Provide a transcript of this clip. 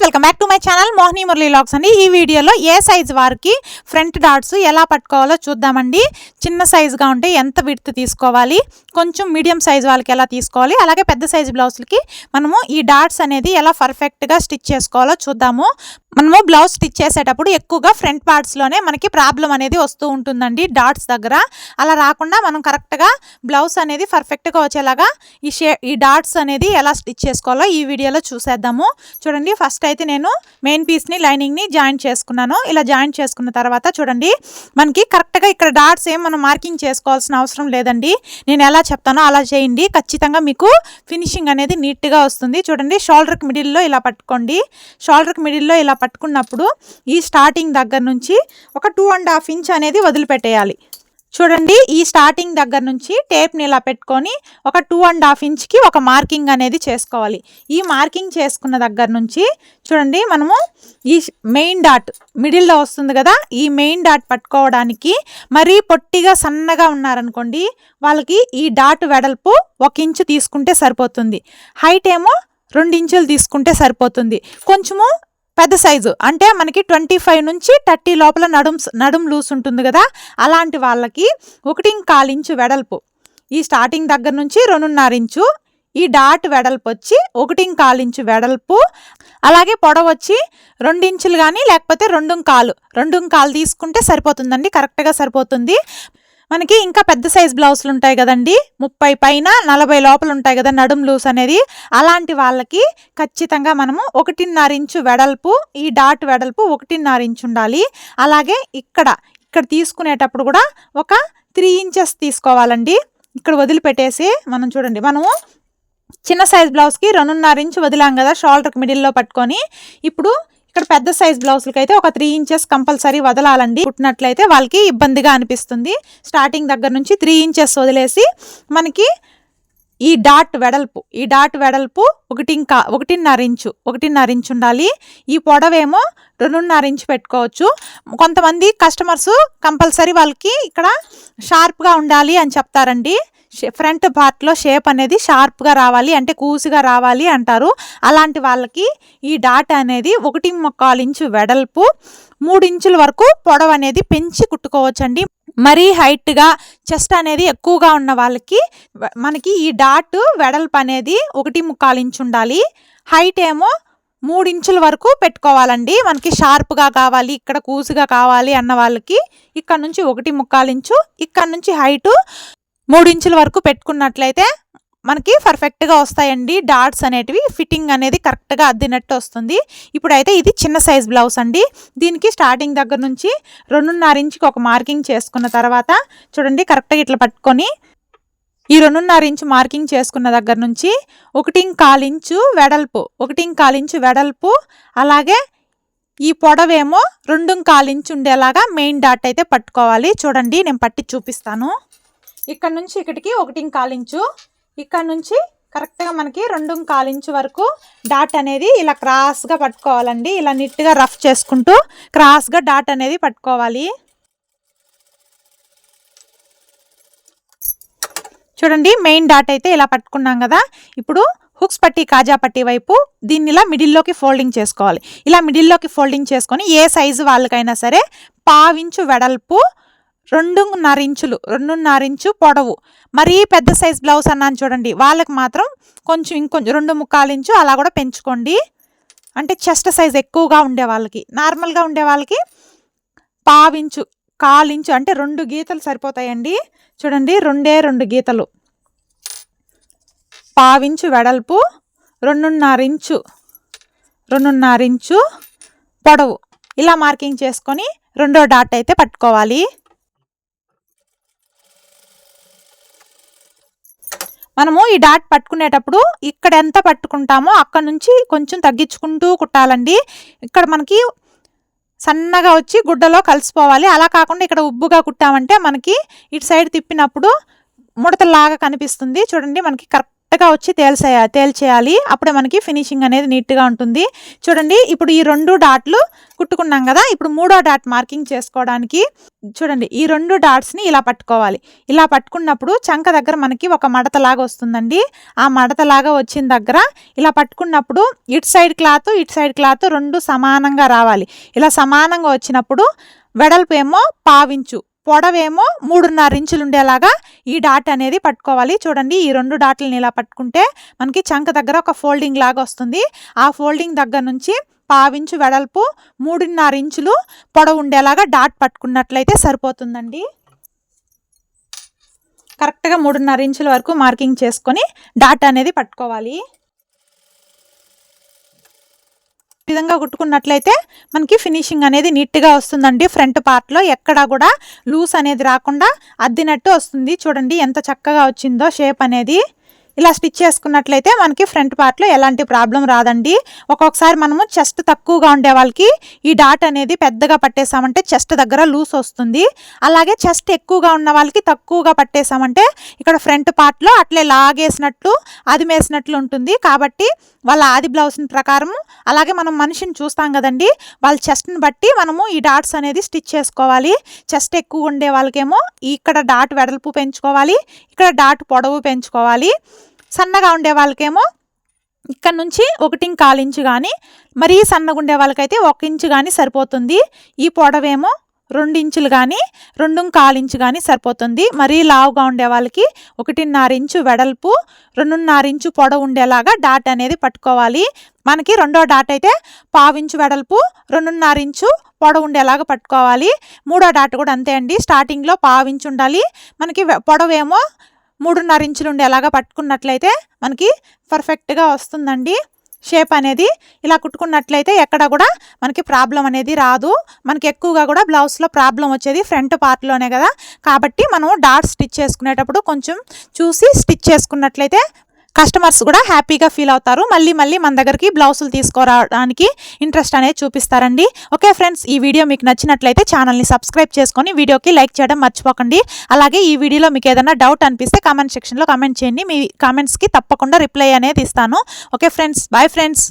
Friends welcome back to my channel Mohini Murali lakhs అండి. ఈ వీడియోలో ఏ సైజ్ వారికి ఫ్రంట్ డాట్స్ ఎలా పట్టుకోవాలో చూద్దామండి. చిన్న సైజుగా ఉంటే ఎంత విడ్త్ తీసుకోవాలి కొంచెం మీడియం సైజ్ వాళ్ళకి ఎలా తీసుకోవాలి అలాగే పెద్ద సైజ్ బ్లౌజ్లకి మనము ఈ డాట్స్ అనేది ఎలా పర్ఫెక్ట్గా స్టిచ్ చేసుకోవాలో చూద్దాము. మనము బ్లౌజ్ స్టిచ్ చేసేటప్పుడు ఎక్కువగా ఫ్రంట్ పార్ట్స్లోనే మనకి ప్రాబ్లం అనేది వస్తూ ఉంటుందండి డాట్స్ దగ్గర. అలా రాకుండా మనం కరెక్ట్గా బ్లౌజ్ అనేది పర్ఫెక్ట్గా వచ్చేలాగా ఈ షే ఈ డాట్స్ అనేది ఎలా స్టిచ్ చేసుకోవాలో ఈ వీడియోలో చూసేద్దాము. చూడండి ఫస్ట్ అయితే నేను మెయిన్ పీస్ని లైనింగ్ని జాయింట్ చేసుకున్నాను. ఇలా జాయింట్ చేసుకున్న తర్వాత చూడండి మనకి కరెక్ట్గా ఇక్కడ డాట్స్ ఏం మనం మార్కింగ్ చేసుకోవాల్సిన అవసరం లేదండి. నేను ఎలా చెప్తానో అలా చేయండి. ఖచ్చితంగా మీకు ఫినిషింగ్ అనేది నీట్గా వస్తుంది. చూడండి షోల్డర్కి మిడిల్లో ఇలా పట్టుకోండి. షోల్డర్కి మిడిల్లో ఇలా పట్టుకున్నప్పుడు ఈ స్టార్టింగ్ దగ్గర నుంచి ఒక టూ అండ్ హాఫ్ ఇంచ్ అనేది వదిలిపెట్టేయాలి. చూడండి ఈ స్టార్టింగ్ దగ్గర నుంచి టేప్ని ఇలా పెట్టుకొని ఒక టూ అండ్ హాఫ్ ఇంచ్కి ఒక మార్కింగ్ అనేది చేసుకోవాలి. ఈ మార్కింగ్ చేసుకున్న దగ్గర నుంచి చూడండి మనము ఈ మెయిన్ డాట్ మిడిల్లో వస్తుంది కదా ఈ మెయిన్ డాట్ పట్టుకోవడానికి మరీ పొట్టిగా సన్నగా ఉన్నారనుకోండి వాళ్ళకి ఈ డాట్ వెడల్పు ఒక ఇంచు తీసుకుంటే సరిపోతుంది. హైట్ ఏమో రెండు ఇంచులు తీసుకుంటే సరిపోతుంది. కొంచెము పెద్ద సైజు. అంటే మనకి ట్వంటీ ఫైవ్ నుంచి థర్టీ లోపల నడుం నడుం లూస్ ఉంటుంది కదా? అలాంటి వాళ్ళకి ఒకటి కాలు ఇంచు వెడల్పు. ఈ స్టార్టింగ్ దగ్గర నుంచి రెండున్నర ఇంచు ఈ డాట్ వెడల్పు వచ్చి ఒకటి కాలు ఇంచు వెడల్పు. అలాగే పొడవు వచ్చి రెండు ఇంచులు కానీ లేకపోతే రెండు కాలు రెండు కాలు తీసుకుంటే సరిపోతుందండి కరెక్ట్గా సరిపోతుంది. మనకి ఇంకా పెద్ద సైజ్ బ్లౌజులు ఉంటాయి కదండి. ముప్పై పైన నలభై లోపల ఉంటాయి కదా నడుం లూస్ అనేది. అలాంటి వాళ్ళకి ఖచ్చితంగా మనము ఒకటిన్నర ఇంచు వెడల్పు ఈ డాట్ వెడల్పు ఒకటిన్నర ఇంచు ఉండాలి. అలాగే ఇక్కడ ఇక్కడ తీసుకునేటప్పుడు కూడా ఒక త్రీ ఇంచెస్ తీసుకోవాలండి. ఇక్కడ వదిలిపెట్టేసి మనం చూడండి మనము చిన్న సైజ్ బ్లౌజ్కి రెండున్నర ఇంచు వదిలాం కదా షోల్డర్కి మిడిల్లో పట్టుకొని. ఇప్పుడు ఇక్కడ పెద్ద సైజ్ బ్లౌజులకి అయితే ఒక త్రీ ఇంచెస్ కంపల్సరీ వదలాలండి. కుట్టినట్లయితే వాళ్ళకి ఇబ్బందిగా అనిపిస్తుంది. స్టార్టింగ్ దగ్గర నుంచి త్రీ ఇంచెస్ వదిలేసి మనకి ఈ డాట్ వెడల్పు ఈ డాట్ వెడల్పు ఒకటి ఇంకా ఒకటిన్నర ఇంచు ఒకటిన్నర ఇంచు ఉండాలి. ఈ పొడవేమో రెండున్నర ఇంచు పెట్టుకోవచ్చు. కొంతమంది కస్టమర్స్ కంపల్సరీ వాళ్ళకి ఇక్కడ షార్ప్గా ఉండాలి అని చెప్తారండి. ఫ్రంట్ పార్ట్లో షేప్ అనేది షార్ప్గా రావాలి అంటే కూసుగా రావాలి అంటారు. అలాంటి వాళ్ళకి ఈ డాట్ అనేది ఒకటి ముక్కాలు ఇంచు వెడల్పు మూడు ఇంచుల వరకు పొడవు అనేది పెంచి కుట్టుకోవచ్చండి. మరీ హైట్గా చెస్ట్ అనేది ఎక్కువగా ఉన్న వాళ్ళకి మనకి ఈ డాట్ వెడల్పు అనేది ఒకటి ముక్కాలు ఇంచు ఉండాలి. హైట్ ఏమో మూడు ఇంచుల వరకు పెట్టుకోవాలండి. మనకి షార్ప్గా కావాలి ఇక్కడ కూసుగా కావాలి అన్న వాళ్ళకి ఇక్కడ నుంచి ఒకటి ముక్కాలు ఇంచు ఇక్కడ నుంచి హైటు ఇంచుల వరకు పెట్టుకున్నట్లయితే మనకి పర్ఫెక్ట్గా వస్తాయండి. డాట్స్ అనేటివి ఫిట్టింగ్ అనేది కరెక్ట్గా అద్దినట్టు వస్తుంది. ఇప్పుడైతే ఇది చిన్న సైజ్ బ్లౌజ్ అండి. దీనికి స్టార్టింగ్ దగ్గర నుంచి రెండున్నర ఇంచుకి ఒక మార్కింగ్ చేసుకున్న తర్వాత చూడండి కరెక్ట్గా ఇట్లా పట్టుకొని ఈ రెండున్నర ఇంచు మార్కింగ్ చేసుకున్న దగ్గర నుంచి ఒకటి కాలించు వెడల్పు ఒకటి కాలించు వెడల్పు అలాగే ఈ పొడవేమో రెండు కాలించు ఉండేలాగా మెయిన్ డాట్ అయితే పట్టుకోవాలి. చూడండి నేను పట్టి చూపిస్తాను. ఇక్కడ నుంచి ఇక్కడికి ఒకటి కాలించు ఇక్కడ నుంచి కరెక్ట్గా మనకి రెండు కాలించు వరకు డాట్ అనేది ఇలా క్రాస్గా పట్టుకోవాలండి. ఇలా నీట్గా రఫ్ చేసుకుంటూ క్రాస్గా డాట్ అనేది పట్టుకోవాలి. చూడండి మెయిన్ డాట్ అయితే ఇలా పట్టుకున్నాం కదా. ఇప్పుడు హుక్స్ పట్టి కాజా పట్టి వైపు దీన్ని ఇలా మిడిల్లోకి ఫోల్డింగ్ చేసుకోవాలి. ఇలా మిడిల్లోకి ఫోల్డింగ్ చేసుకొని ఏ సైజు వాళ్ళకైనా సరే పావించు వెడల్పు రెండున్నర ఇంచులు రెండున్నర ఇంచు పొడవు. మరీ పెద్ద సైజ్ బ్లౌజ్ అన్నాను చూడండి. వాళ్ళకి మాత్రం కొంచెం ఇంకొంచెం రెండు ముక్కాలు ఇంచు అలా కూడా పెంచుకోండి. అంటే చెస్ట్ సైజ్ ఎక్కువగా ఉండే వాళ్ళకి నార్మల్గా ఉండే వాళ్ళకి పావించు కాలించు అంటే రెండు గీతలు సరిపోతాయండి. చూడండి రెండే రెండు గీతలు. పావించు వెడల్పు రెండున్నర ఇంచు రెండున్నర ఇంచు పొడవు. ఇలా మార్కింగ్ చేసుకొని రెండో డాట్ అయితే పట్టుకోవాలి. మనము ఈ డాట్ పట్టుకునేటప్పుడు ఇక్కడ ఎంత పట్టుకుంటామో అక్కడ నుంచి కొంచెం తగ్గించుకుంటూ కుట్టాలండి. ఇక్కడ మనకి సన్నగా వచ్చి గుడ్డలో కలిసిపోవాలి. అలా కాకుండా ఇక్కడ ఉబ్బుగా కుట్టామంటే మనకి ఇటు సైడ్ తిప్పినప్పుడు ముడతలాగా కనిపిస్తుంది. చూడండి మనకి కరెక్ట్గా వచ్చి తేల్చేయ తేల్చేయాలి. అప్పుడే మనకి ఫినిషింగ్ అనేది నీట్గా ఉంటుంది. చూడండి ఇప్పుడు ఈ రెండు డాట్లు కుట్టుకున్నాం కదా ఇప్పుడు మూడో డాట్ మార్కింగ్ చేసుకోవడానికి చూడండి ఈ రెండు డాట్స్ని ఇలా పట్టుకోవాలి. ఇలా పట్టుకున్నప్పుడు చంక దగ్గర మనకి ఒక మడతలాగా వస్తుందండి. ఆ మడతలాగా వచ్చిన దగ్గర ఇలా పట్టుకున్నప్పుడు ఇటు సైడ్ క్లాత్ ఇటు సైడ్ క్లాత్ రెండు సమానంగా రావాలి. ఇలా సమానంగా వచ్చినప్పుడు వెడల్పు ఏమో పావించు. పొడవేమో మూడున్నర ఇంచులు ఉండేలాగా ఈ డాట్ అనేది పట్టుకోవాలి. చూడండి ఈ రెండు డాట్లని ఇలా పట్టుకుంటే మనకి చంక దగ్గర ఒక ఫోల్డింగ్ లాగా వస్తుంది. ఆ ఫోల్డింగ్ దగ్గర నుంచి పావించు వెడల్పు మూడున్నర ఇంచులు పొడవు ఉండేలాగా డాట్ పట్టుకున్నట్లయితే సరిపోతుందండి. కరెక్ట్గా మూడున్నర ఇంచుల వరకు మార్కింగ్ చేసుకొని డాట్ అనేది పట్టుకోవాలి ఈ విధంగా కుట్టుకున్నట్లయితే మనకి ఫినిషింగ్ అనేది నీట్గా వస్తుందండి. ఫ్రంట్ పార్ట్లో ఎక్కడా కూడా లూస్ అనేది రాకుండా అద్దినట్టు వస్తుంది. చూడండి ఎంత చక్కగా వచ్చిందో షేప్ అనేది. ఇలా స్టిచ్ చేసుకున్నట్లయితే మనకి ఫ్రంట్ పార్ట్లో ఎలాంటి ప్రాబ్లం రాదండి. ఒక్కొక్కసారి మనము చెస్ట్ తక్కువగా ఉండే వాళ్ళకి ఈ డాట్ అనేది పెద్దగా పట్టేసామంటే చెస్ట్ దగ్గర లూస్ వస్తుంది. అలాగే చెస్ట్ ఎక్కువగా ఉన్న వాళ్ళకి తక్కువగా పట్టేసామంటే ఇక్కడ ఫ్రంట్ పార్ట్లో అట్లే లాగేసినట్లు అదిమేసినట్లు ఉంటుంది. కాబట్టి వాళ్ళ ఆది బ్లౌజ్ ప్రకారం అలాగే మనం మనిషిని చూస్తాం కదండి. వాళ్ళ చెస్ట్ని బట్టి మనము ఈ డాట్స్ అనేది స్టిచ్ చేసుకోవాలి. చెస్ట్ ఎక్కువ ఉండే వాళ్ళకేమో ఇక్కడ డాట్ వెడల్పు పెంచుకోవాలి ఇక్కడ డాట్ పొడవు పెంచుకోవాలి. సన్నగా ఉండే వాళ్ళకేమో ఇక్కడ నుంచి ఒకటి కాలు ఇంచు కానీ మరీ సన్నగా ఉండే వాళ్ళకైతే ఒక ఇంచు కానీ సరిపోతుంది. ఈ పొడవేమో రెండు ఇంచులు కానీ రెండు కాలు ఇంచు కానీ సరిపోతుంది. మరీ లావుగా ఉండే వాళ్ళకి ఒకటిన్నర ఇంచు వెడల్పు రెండున్నర ఇంచు పొడవు ఉండేలాగా డాట్ అనేది పట్టుకోవాలి. మనకి రెండో డాట్ అయితే పావించు వెడల్పు రెండున్నర ఇంచు పొడవు ఉండేలాగా పట్టుకోవాలి. మూడో డాట్ కూడా అంతే అండి. స్టార్టింగ్లో పావించు ఉండాలి. మనకి పొడవేమో మూడున్నర ఇంచులు ఉండేలాగా పట్టుకున్నట్లయితే మనకి పర్ఫెక్ట్గా వస్తుందండి. షేప్ అనేది ఇలా కుట్టుకున్నట్లయితే ఎక్కడ కూడా మనకి ప్రాబ్లం అనేది రాదు. మనకి ఎక్కువగా కూడా బ్లౌజ్లో ప్రాబ్లం వచ్చేది ఫ్రంట్ పార్ట్లోనే కదా. కాబట్టి మనం డాట్ స్టిచ్ చేసుకునేటప్పుడు కొంచెం చూసి స్టిచ్ చేసుకున్నట్లయితే కస్టమర్స్ కూడా హ్యాపీగా ఫీల్ అవుతారు. మళ్ళీ మళ్ళీ మన దగ్గరికి బ్లౌజులు తీసుకురావడానికి ఇంట్రెస్ట్ అనేది చూపిస్తారండి. ఓకే ఫ్రెండ్స్ ఈ వీడియో మీకు నచ్చినట్లయితే ఛానల్ని సబ్స్క్రైబ్ చేసుకొని వీడియోకి లైక్ చేయడం మర్చిపోకండి. అలాగే ఈ వీడియోలో మీకు ఏదైనా డౌట్ అనిపిస్తే కామెంట్ సెక్షన్లో కామెంట్ చేయండి. మీ కామెంట్స్కి తప్పకుండా రిప్లై అనేది ఇస్తాను. Okay friends bye friends.